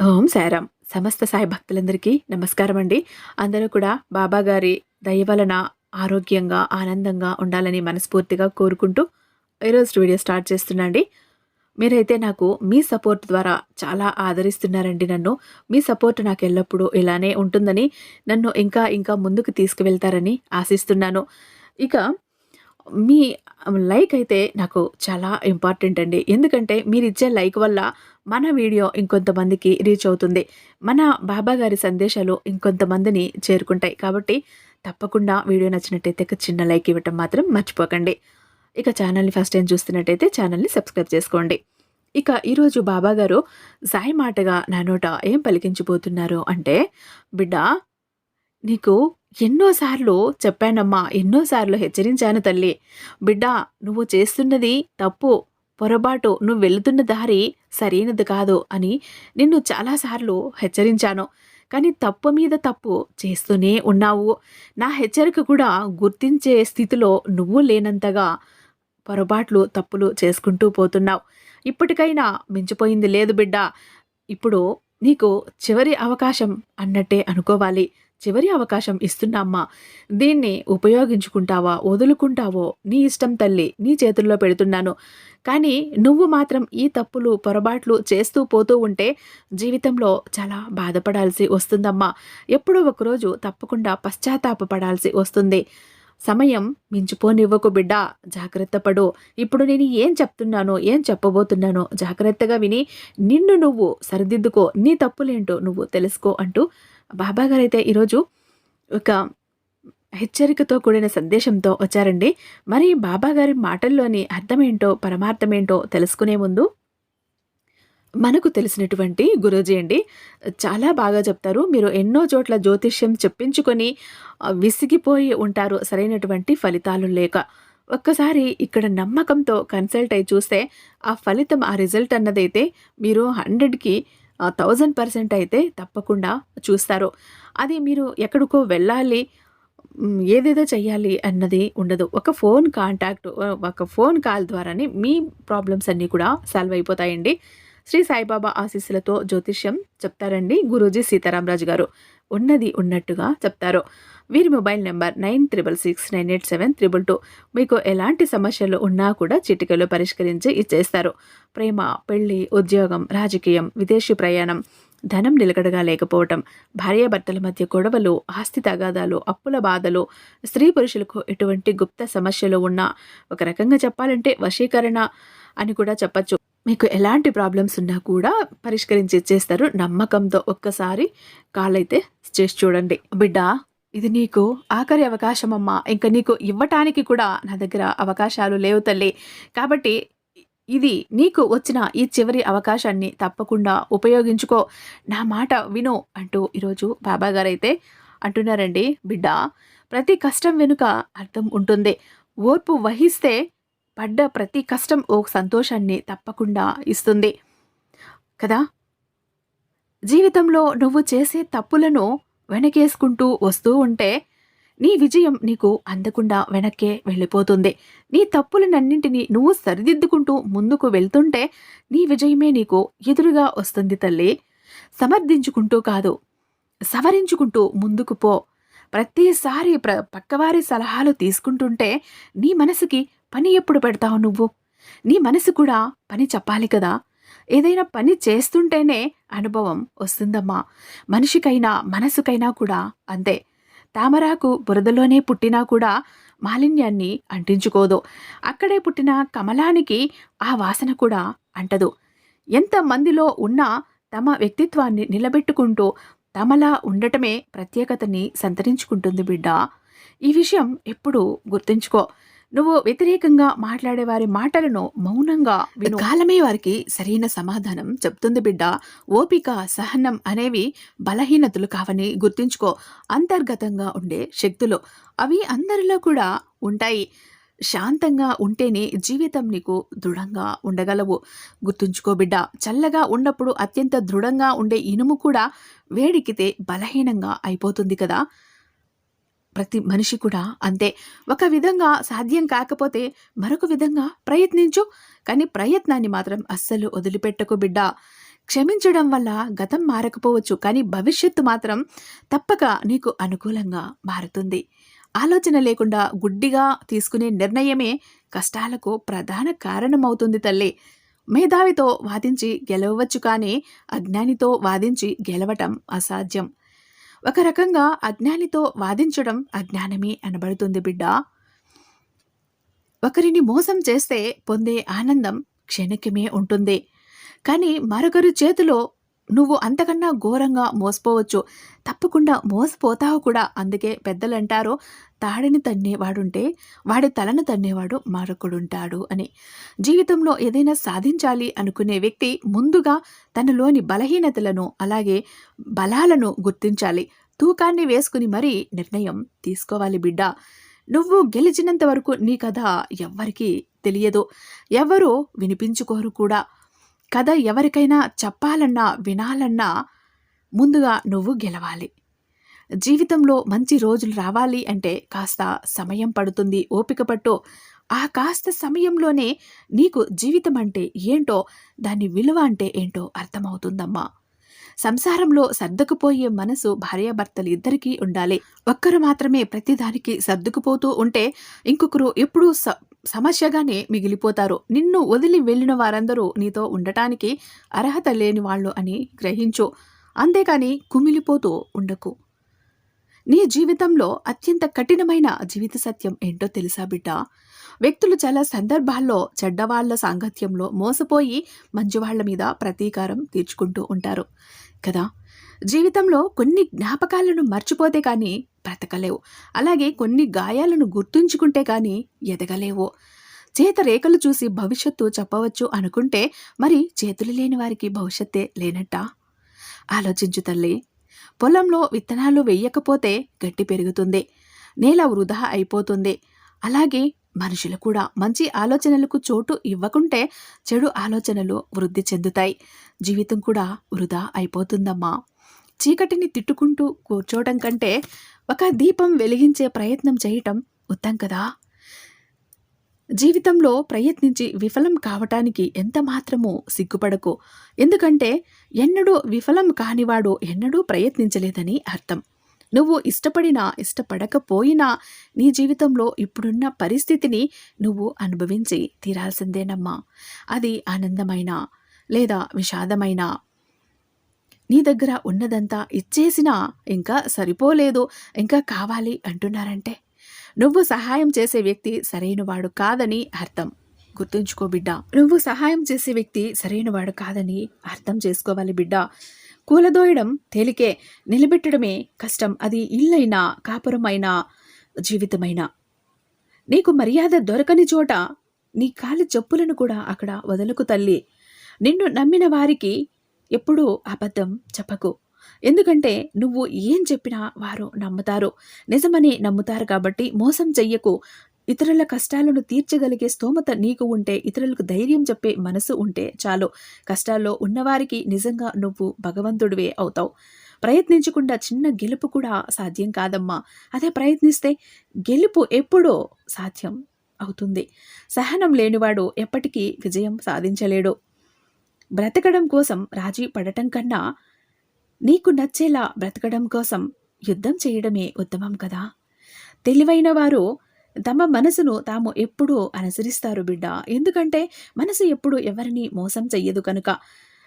ఓం సాయిరామ్ సమస్త సాయి భక్తులందరికీ నమస్కారం అండి అందరూ కూడా బాబాగారి దయ వలన ఆరోగ్యంగా ఆనందంగా ఉండాలని మనస్ఫూర్తిగా కోరుకుంటూ ఈరోజు వీడియో స్టార్ట్ చేస్తున్నా అండి మీరైతే నాకు మీ సపోర్ట్ ద్వారా చాలా ఆదరిస్తున్నారండి నన్ను. మీ సపోర్ట్ నాకు ఎల్లప్పుడూ ఇలానే ఉంటుందని నన్ను ఇంకా ఇంకా ముందుకు తీసుకువెళ్తారని ఆశిస్తున్నాను. ఇక మీ లైక్ అయితే నాకు చాలా ఇంపార్టెంట్ అండి. ఎందుకంటే మీరు ఇచ్చే లైక్ వల్ల మన వీడియో ఇంకొంతమందికి రీచ్ అవుతుంది. మన బాబా గారి సందేశాలు ఇంకొంతమందిని చేరుకుంటాయి. కాబట్టి తప్పకుండా వీడియో నచ్చినట్టయితే ఒక చిన్న లైక్ ఇవ్వటం మాత్రం మర్చిపోకండి. ఇక ఛానల్ని ఫస్ట్ టైం చూస్తున్నట్టయితే ఛానల్ని సబ్స్క్రైబ్ చేసుకోండి. ఇక ఈరోజు బాబా గారు సాయి మాటగా నా నోట ఏం పలికించిపోతున్నారు అంటే బిడ్డ నీకు ఎన్నోసార్లు చెప్పానమ్మా ఎన్నోసార్లు హెచ్చరించాను తల్లి. బిడ్డ నువ్వు చేస్తున్నది తప్పు పొరపాటు నువ్వు వెళుతున్న దారి సరైనది కాదు అని నిన్ను చాలాసార్లు హెచ్చరించాను. కానీ తప్పు మీద తప్పు చేస్తూనే ఉన్నావు. నా హెచ్చరిక కూడా గుర్తించే స్థితిలో నువ్వు లేనంతగా పొరపాట్లు తప్పులు చేసుకుంటూ పోతున్నావు. ఇప్పటికైనా మించిపోయింది లేదు బిడ్డ. ఇప్పుడు నీకు చివరి అవకాశం అన్నట్టే అనుకోవాలి. చివరి అవకాశం ఇస్తున్నామ్మా. దీన్ని ఉపయోగించుకుంటావా వదులుకుంటావో నీ ఇష్టం తల్లి నీ చేతుల్లో పెడుతున్నాను. కానీ నువ్వు మాత్రం ఈ తప్పులు పొరపాట్లు చేస్తూ పోతూ ఉంటే జీవితంలో చాలా బాధపడాల్సి వస్తుందమ్మా. ఎప్పుడో ఒకరోజు తప్పకుండా పశ్చాత్తాపడాల్సి వస్తుంది. సమయం మించిపోనివ్వకు బిడ్డ జాగ్రత్త పడు. ఇప్పుడు నేను ఏం చెప్తున్నానో ఏం చెప్పబోతున్నానో జాగ్రత్తగా విని నిన్ను నువ్వు సరిదిద్దుకో నీ తప్పులేంటో నువ్వు తెలుసుకో అంటూ బాబాగారు అయితే ఈరోజు ఒక హెచ్చరికతో కూడిన సందేశంతో వచ్చారండి. మరి బాబాగారి మాటల్లోని అర్థమేంటో పరమార్థమేంటో తెలుసుకునే ముందు మనకు తెలిసినటువంటి గురూజీ అండి. చాలా బాగా చెప్తారు. మీరు ఎన్నో చోట్ల జ్యోతిష్యం చెప్పించుకొని విసిగిపోయి ఉంటారు సరైనటువంటి ఫలితాలు లేక. ఒక్కసారి ఇక్కడ నమ్మకంతో కన్సల్ట్ అయి చూస్తే ఆ ఫలితం ఆ రిజల్ట్ అన్నదైతే మీరు హండ్రెడ్కి థౌజండ్ పర్సెంట్ అయితే తప్పకుండా చూస్తారు. అది మీరు ఎక్కడికో వెళ్ళాలి ఏదేదో చేయాలి అన్నది ఉండదు. ఒక ఫోన్ కాంటాక్ట్ ఒక ఫోన్ కాల్ ద్వారానే మీ ప్రాబ్లమ్స్ అన్నీ కూడా సాల్వ్ అయిపోతాయండి. శ్రీ సాయిబాబా ఆశీస్సులతో జ్యోతిష్యం చెప్తారండి గురూజీ సీతారామరాజు గారు. ఉన్నది ఉన్నట్టుగా చెప్తారు. వీరి mobile number nine triple six nine eight seven triple two. మీకు ఎలాంటి సమస్యలు ఉన్నా కూడా చిటికలో పరిష్కరించి ఇచ్చేస్తారు. ప్రేమ పెళ్ళి ఉద్యోగం రాజకీయం విదేశీ ప్రయాణం ధనం నిలకడగా లేకపోవటం భార్యాభర్తల మధ్య గొడవలు ఆస్తి తగాదాలు అప్పుల బాధలు స్త్రీ పురుషులకు ఎటువంటి గుప్త సమస్యలు ఉన్నా ఒక రకంగా చెప్పాలంటే వశీకరణ అని కూడా చెప్పచ్చు. మీకు ఎలాంటి ప్రాబ్లమ్స్ ఉన్నా కూడా పరిష్కరించి ఇచ్చేస్తారు. నమ్మకంతో ఒక్కసారి కాలైతే చేసి చూడండి. బిడ్డ ఇది నీకు ఆఖరి అవకాశం అమ్మా ఇంకా నీకు ఇవ్వటానికి కూడా నా దగ్గర అవకాశాలు లేవు తల్లి. కాబట్టి ఇది నీకు వచ్చిన ఈ చివరి అవకాశాన్ని తప్పకుండా ఉపయోగించుకో. నా మాట విను అంటూ ఈరోజు బాబాగారైతే అంటున్నారండి బిడ్డ ప్రతి కష్టం వెనుక అర్థం ఉంటుంది. ఓర్పు వహిస్తే పడ్డ ప్రతి కష్టం ఓ సంతోషాన్ని తప్పకుండా ఇస్తుంది. కదా? జీవితంలో నువ్వు చేసే తప్పులను వెనకేసుకుంటూ వస్తూ ఉంటే నీ విజయం నీకు అందకుండా వెనక్కే వెళ్ళిపోతుంది. నీ తప్పులనన్నింటినీ నువ్వు సరిదిద్దుకుంటూ ముందుకు వెళ్తుంటే నీ విజయమే నీకు ఎదురుగా వస్తుంది తల్లి. సమర్థించుకుంటూ కాదు సవరించుకుంటూ ముందుకు పో. ప్రతిసారి ప్ర పక్కవారి సలహాలు తీసుకుంటుంటే నీ మనసుకి పని ఎప్పుడు పెడతావు నువ్వు? నీ మనసు కూడా పని చెప్పాలి కదా? ఏదైనా పని చేస్తుంటేనే అనుభవం వస్తుందమ్మా. మనిషికైనా మనసుకైనా కూడా అంతే. తామరాకు బురదలోనే పుట్టినా కూడా మాలిన్యాన్ని అంటించుకోదు. అక్కడే పుట్టిన కమలానికి ఆ వాసన కూడా అంటదు. ఎంత మందిలో ఉన్నా తమ వ్యక్తిత్వాన్ని నిలబెట్టుకుంటూ తమలా ఉండటమే ప్రత్యేకతని సంతరించుకుంటుంది బిడ్డ. ఈ విషయం ఎప్పుడు గుర్తుంచుకో. నువ్వు వ్యతిరేకంగా మాట్లాడే వారి మాటలను మౌనంగా విను. కాలమే వారికి సరైన సమాధానం చెప్తుంది బిడ్డ. ఓపిక సహనం అనేవి బలహీనతలు కావని గుర్తుంచుకో. అంతర్గతంగా ఉండే శక్తులు అవి అందరిలో కూడా ఉంటాయి. శాంతంగా ఉంటేనే జీవితం నీకు దృఢంగా ఉండగలవు. గుర్తుంచుకో బిడ్డ చల్లగా ఉన్నప్పుడు అత్యంత దృఢంగా ఉండే ఇనుము కూడా వేడికితే బలహీనంగా అయిపోతుంది కదా. ప్రతి మనిషి కూడా అంతే. ఒక విధంగా సాధ్యం కాకపోతే మరొక విధంగా ప్రయత్నించు. కానీ ప్రయత్నాన్ని మాత్రం అస్సలు వదిలిపెట్టకు బిడ్డ. క్షమించడం వల్ల గతం మారకపోవచ్చు. కానీ భవిష్యత్తు మాత్రం తప్పక నీకు అనుకూలంగా మారుతుంది. ఆలోచన లేకుండా గుడ్డిగా తీసుకునే నిర్ణయమే కష్టాలకు ప్రధాన కారణమవుతుంది తల్లి. మేధావితో వాదించి గెలవవచ్చు కానీ అజ్ఞానితో వాదించి గెలవటం అసాధ్యం. ఒక రకంగా అజ్ఞానితో వాదించడం అజ్ఞానమే అనబడుతుంది బిడ్డ. ఒకరిని మోసం చేస్తే పొందే ఆనందం క్షణికమే ఉంటుంది. కానీ మరొకరి చేతిలో నువ్వు అంతకన్నా ఘోరంగా మోసపోవచ్చు. తప్పకుండా మోసపోతావు కూడా. అందుకే పెద్దలు అంటారు తాడిని తన్నేవాడుంటే వాడి తలను తన్నేవాడు మరొకడుంటాడు అని. జీవితంలో ఏదైనా సాధించాలి అనుకునే వ్యక్తి ముందుగా తనలోని బలహీనతలను అలాగే బలాలను గుర్తించాలి. తూకాన్ని వేసుకుని మరీ నిర్ణయం తీసుకోవాలి బిడ్డ. నువ్వు గెలిచినంత వరకు నీ కథ ఎవ్వరికీ తెలియదు. ఎవరు వినిపించుకోరు కూడా. కథ ఎవరికైనా చెప్పాలన్నా వినాలన్నా ముందుగా నువ్వు గెలవాలి. జీవితంలో మంచి రోజులు రావాలి అంటే కాస్త సమయం పడుతుంది ఓపిక పట్టు. ఆ కాస్త సమయంలోనే నీకు జీవితం అంటే ఏంటో దాని విలువ అంటే ఏంటో అర్థమవుతుందమ్మా. సంసారంలో సర్దుకుపోయే మనసు భార్యాభర్తలు ఇద్దరికీ ఉండాలి. ఒక్కరు మాత్రమే ప్రతిదానికి సర్దుకుపోతూ ఉంటే ఇంకొకరు ఎప్పుడూ స సమస్యగానే మిగిలిపోతారు. నిన్ను వదిలి వెళ్ళిన వారందరూ నీతో ఉండటానికి అర్హత లేని వాళ్ళు అని గ్రహించు. అంతేకాని కుమిలిపోతూ ఉండకు. నీ జీవితంలో అత్యంత కఠినమైన జీవిత సత్యం ఏంటో తెలుసా బిడ్డ? వ్యక్తులు చాలా సందర్భాల్లో చెడ్డవాళ్ళ సాంగత్యంలో మోసపోయి మంచివాళ్ళ మీద ప్రతీకారం తీర్చుకుంటూ ఉంటారు. కదా? జీవితంలో కొన్ని జ్ఞాపకాలను మర్చిపోతే కానీ బ్రతకలేవు. అలాగే కొన్ని గాయాలను గుర్తుంచుకుంటే కానీ ఎదగలేవు. చేత రేఖలు చూసి భవిష్యత్తు చెప్పవచ్చు అనుకుంటే మరి చేతులు లేని వారికి భవిష్యత్తే లేనట్టా? ఆలోచించు తల్లి. పొలంలో విత్తనాలు వెయ్యకపోతే గట్టి పెరుగుతుంది. నేల వృధా అయిపోతుంది. అలాగే మనుషులు కూడా మంచి ఆలోచనలకు చోటు ఇవ్వకుంటే చెడు ఆలోచనలు వృద్ధి చెందుతాయి. జీవితం కూడా వృధా అయిపోతుందమ్మా. చీకటిని తిట్టుకుంటూ కూర్చోవడం కంటే ఒక దీపం వెలిగించే ప్రయత్నం చేయటం ఉత్తం కదా? జీవితంలో ప్రయత్నించి విఫలం కావటానికి ఎంత మాత్రమూ సిగ్గుపడకు. ఎందుకంటే ఎన్నడూ విఫలం కానివాడు ఎన్నడూ ప్రయత్నించలేదని అర్థం. నువ్వు ఇష్టపడినా ఇష్టపడకపోయినా నీ జీవితంలో ఇప్పుడున్న పరిస్థితిని నువ్వు అనుభవించి తీరాల్సిందేనమ్మా. అది ఆనందమైన లేదా విషాదమైన నీ దగ్గర ఉన్నదంతా ఇచ్చేసినా ఇంకా సరిపోలేదు ఇంకా కావాలి అంటున్నారంటే. నువ్వు సహాయం చేసే వ్యక్తి సరైనవాడు కాదని అర్థం. గుర్తుంచుకో బిడ్డ. నువ్వు సహాయం చేసే వ్యక్తి సరైనవాడు కాదని అర్థం చేసుకోవాలి బిడ్డ. కూలదోయడం తేలికే నిలబెట్టడమే కష్టం. అది ఇల్లైనా కాపురమైనా జీవితమైనా. నీకు మర్యాద దొరకని చోట నీ కాలి చెప్పులను కూడా అక్కడ వదలకు తల్లి. నిన్ను నమ్మిన వారికి ఎప్పుడూ అబద్ధం చెప్పకు. ఎందుకంటే నువ్వు ఏం చెప్పినా వారు నమ్ముతారు. నిజమని నమ్ముతారు కాబట్టి మోసం చెయ్యకు. ఇతరుల కష్టాలను తీర్చగలిగే స్తోమత నీకు ఉంటే ఇతరులకు ధైర్యం చెప్పే మనసు ఉంటే చాలు. కష్టాల్లో ఉన్నవారికి నిజంగా నువ్వు భగవంతుడివే అవుతావు. ప్రయత్నించకుండా చిన్న గెలుపు కూడా సాధ్యం కాదమ్మా. అదే ప్రయత్నిస్తే గెలుపు ఎప్పుడో సాధ్యం అవుతుంది. సహనం లేనివాడు ఎప్పటికీ విజయం సాధించలేడు. బ్రతకడం కోసం రాజీ పడటం కన్నా నీకు నచ్చేలా బ్రతకడం కోసం యుద్ధం చేయడమే ఉత్తమం కదా. తెలివైన వారు తమ మనసును తాము ఎప్పుడూ అనుసరిస్తారు బిడ్డ. ఎందుకంటే మనసు ఎప్పుడు ఎవరిని మోసం చెయ్యదు కనుక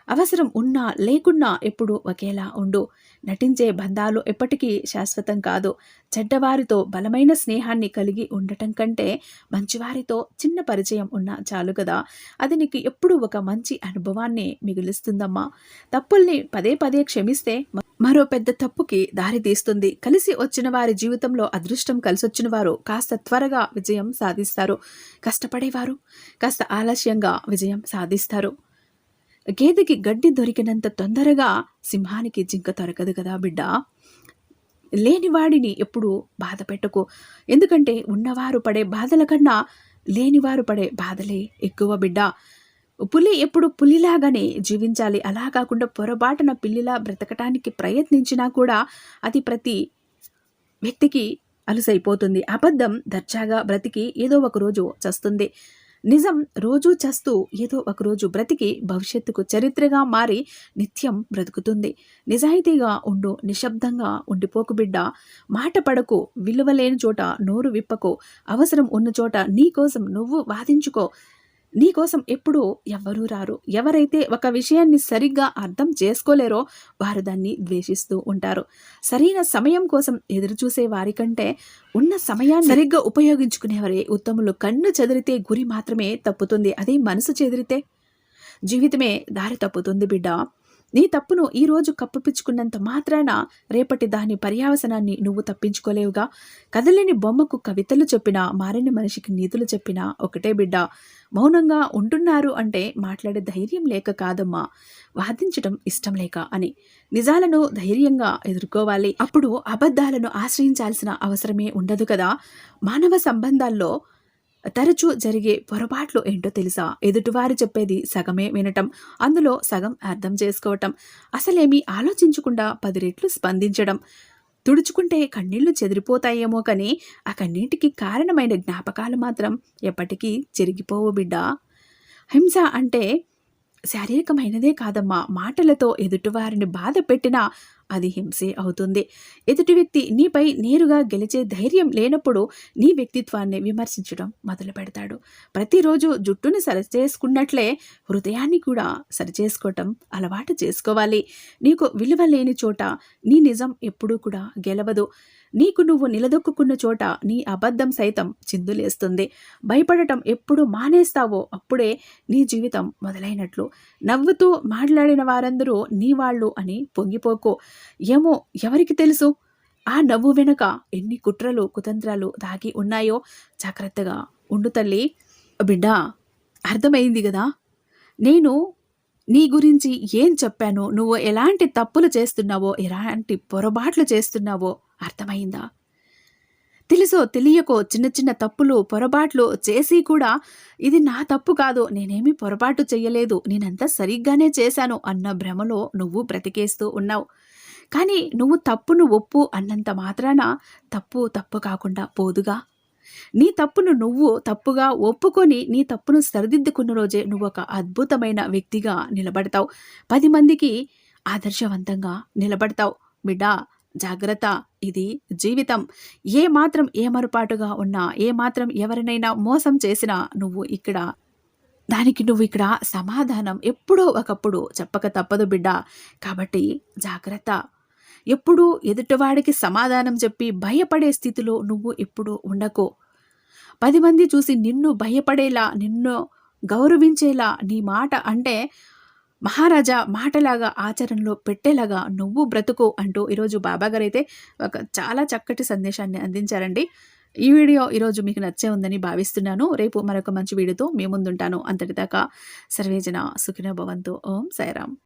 అవసరం ఉన్నా లేకున్నా ఎప్పుడు ఒకేలా ఉండు. నటించే బంధాలు ఎప్పటికీ శాశ్వతం కాదు. చెడ్డవారితో బలమైన స్నేహాన్ని కలిగి ఉండటం కంటే మంచివారితో చిన్న పరిచయం ఉన్నా చాలు కదా. అది నీకు ఎప్పుడు ఒక మంచి అనుభవాన్ని మిగులుస్తుందమ్మా. తప్పుల్ని పదే పదే క్షమిస్తే మరో పెద్ద తప్పుకి దారి తీస్తుంది. కలిసి వచ్చిన వారి జీవితంలో అదృష్టం కలిసొచ్చిన వారు కాస్త త్వరగా విజయం సాధిస్తారు. కష్టపడేవారు కాస్త ఆలస్యంగా విజయం సాధిస్తారు. గేదెకి గడ్డి దొరికినంత తొందరగా సింహానికి జింక దొరకదు కదా బిడ్డ. లేనివాడిని ఎప్పుడు బాధ పెట్టకు. ఎందుకంటే ఉన్నవారు పడే బాధల కన్నా లేనివారు పడే బాధలే ఎక్కువ బిడ్డ. పులి ఎప్పుడు పులిలాగానే జీవించాలి. అలా కాకుండా పొరపాటున పిల్లిలా బ్రతకటానికి ప్రయత్నించినా కూడా అది ప్రతి వ్యక్తికి అలసైపోతుంది. అబద్ధం దర్జాగా బ్రతికి ఏదో ఒక రోజు చస్తుంది. నిజం రోజూ చస్తూ ఏదో ఒకరోజు బ్రతికి భవిష్యత్తుకు చరిత్రగా మారి నిత్యం బ్రతుకుతుంది. నిజాయితీగా ఉండు నిశ్శబ్దంగా ఉండిపోకు బిడ్డ మాట పడకు విలువలేని చోట నోరు విప్పకు అవసరం ఉన్న చోట నీ కోసం నువ్వు వాదించుకో నీకోసం ఎప్పుడూ ఎవరూ రారు. ఎవరైతే ఒక విషయాన్ని సరిగ్గా అర్థం చేసుకోలేరో వారు దాన్ని ద్వేషిస్తూ ఉంటారు. సరైన సమయం కోసం ఎదురుచూసే వారికంటే ఉన్న సమయాన్ని సరిగ్గా ఉపయోగించుకునేవారే ఉత్తములు. కన్ను చెదిరితే గురి మాత్రమే తప్పుతుంది. అదే మనసు చెదిరితే జీవితమే దారి తప్పుతుంది బిడ్డ. నీ తప్పును ఈరోజు కప్పిపుచ్చుకున్నంత మాత్రాన రేపటి దాని పర్యావసనాన్ని నువ్వు తప్పించుకోలేవుగా. కదలిని బొమ్మకు కవితలు చెప్పినా మారిన మనిషికి నీతులు చెప్పినా ఒకటే బిడ్డ. మౌనంగా ఉంటున్నారు అంటే మాట్లాడే ధైర్యం లేక కాదమ్మా. వాదించడం ఇష్టం లేక అని నిజాలను ధైర్యంగా ఎదుర్కోవాలి. అప్పుడు అబద్ధాలను ఆశ్రయించాల్సిన అవసరమే ఉండదు కదా. మానవ సంబంధాల్లో తరచూ జరిగే పొరపాట్లు ఏంటో తెలుసా? ఎదుటివారు చెప్పేది సగమే వినటం అందులో సగం అర్థం చేసుకోవటం అసలేమీ ఆలోచించకుండా పది రెట్లు స్పందించడం తుడుచుకుంటే కన్నీళ్ళు చెదిరిపోతాయేమో కానీ ఆ కన్నీటికి కారణమైన జ్ఞాపకాలు మాత్రం ఎప్పటికీ చెరిగిపోవు బిడ్డ. హింస అంటే శారీరకమైనదే కాదమ్మా. మాటలతో ఎదుటివారిని బాధ పెట్టినా అది హింసే అవుతుంది. ఎదుటి వ్యక్తి నీపై నేరుగా గెలిచే ధైర్యం లేనప్పుడు నీ వ్యక్తిత్వాన్ని విమర్శించడం మొదలు పెడతాడు. ప్రతిరోజు జుట్టుని సరిచేసుకున్నట్లే హృదయాన్ని కూడా సరిచేసుకోవటం అలవాటు చేసుకోవాలి. నీకు విలువ లేని చోట నీ నిజం ఎప్పుడూ కూడా గెలవదు. నీకు నువ్వు నిలదొక్కున్న చోట నీ అబద్ధం సైతం చిందులేస్తుంది. భయపడటం ఎప్పుడు మానేస్తావో అప్పుడే నీ జీవితం మొదలైనట్లు. నవ్వుతూ మాట్లాడిన వారందరూ నీ వాళ్ళు అని పొంగిపోకు. ఏమో ఎవరికి తెలుసు? ఆ నవ్వు వెనుక ఎన్ని కుట్రలు కుతంత్రాలు దాగి ఉన్నాయో? జాగ్రత్తగా ఉండు తల్లి. బిడ్డ అర్థమైంది కదా? నేను నీ గురించి ఏం చెప్పాను? నువ్వు ఎలాంటి తప్పులు చేస్తున్నావో ఎలాంటి పొరపాట్లు చేస్తున్నావో? అర్థమైందా? తెలుసో తెలియకో చిన్న చిన్న తప్పులు పొరపాట్లు చేసి కూడా ఇది నా తప్పు కాదు నేనేమి పొరపాటు చెయ్యలేదు నేనంతా సరిగ్గానే చేశాను అన్న భ్రమలో నువ్వు బ్రతికేస్తూ ఉన్నావు. కానీ నువ్వు తప్పును ఒప్పు అన్నంత మాత్రాన తప్పు తప్పు కాకుండా పోదుగా? నీ తప్పును నువ్వు తప్పుగా ఒప్పుకొని నీ తప్పును సరిదిద్దుకున్న రోజే నువ్వు ఒక అద్భుతమైన వ్యక్తిగా నిలబడతావు. పది మందికి ఆదర్శవంతంగా నిలబడతావు. బిడ్డా జాగ్రత్త. ఇది జీవితం. ఏ మాత్రం ఏమరుపాటుగా ఉన్నా ఏ మాత్రం ఎవరినైనా మోసం చేసినా నువ్వు ఇక్కడ దానికి నువ్వు ఇక్కడ సమాధానం ఎప్పుడో ఒకప్పుడు చెప్పక తప్పదు బిడ్డ. కాబట్టి జాగ్రత్త. ఎప్పుడూ ఎదుటివాడికి సమాధానం చెప్పి భయపడే స్థితిలో నువ్వు ఎప్పుడూ ఉండకు. పది మంది చూసి నిన్ను భయపడేలా నిన్ను గౌరవించేలా నీ మాట అంటే మహారాజా మాటలాగా ఆచరణలో పెట్టేలాగా నువ్వు బ్రతుకు అంటూ ఈరోజు బాబాగారు అయితే ఒక చాలా చక్కటి సందేశాన్ని అందించారండి. ఈ వీడియో ఈరోజు మీకు నచ్చే ఉందని భావిస్తున్నాను. రేపు మరొక మంచి వీడియోతో మీ ముందుంటాను. అంతటిదాకా సర్వేజన సుఖిన భవంతు. ఓం సాయిరామ్.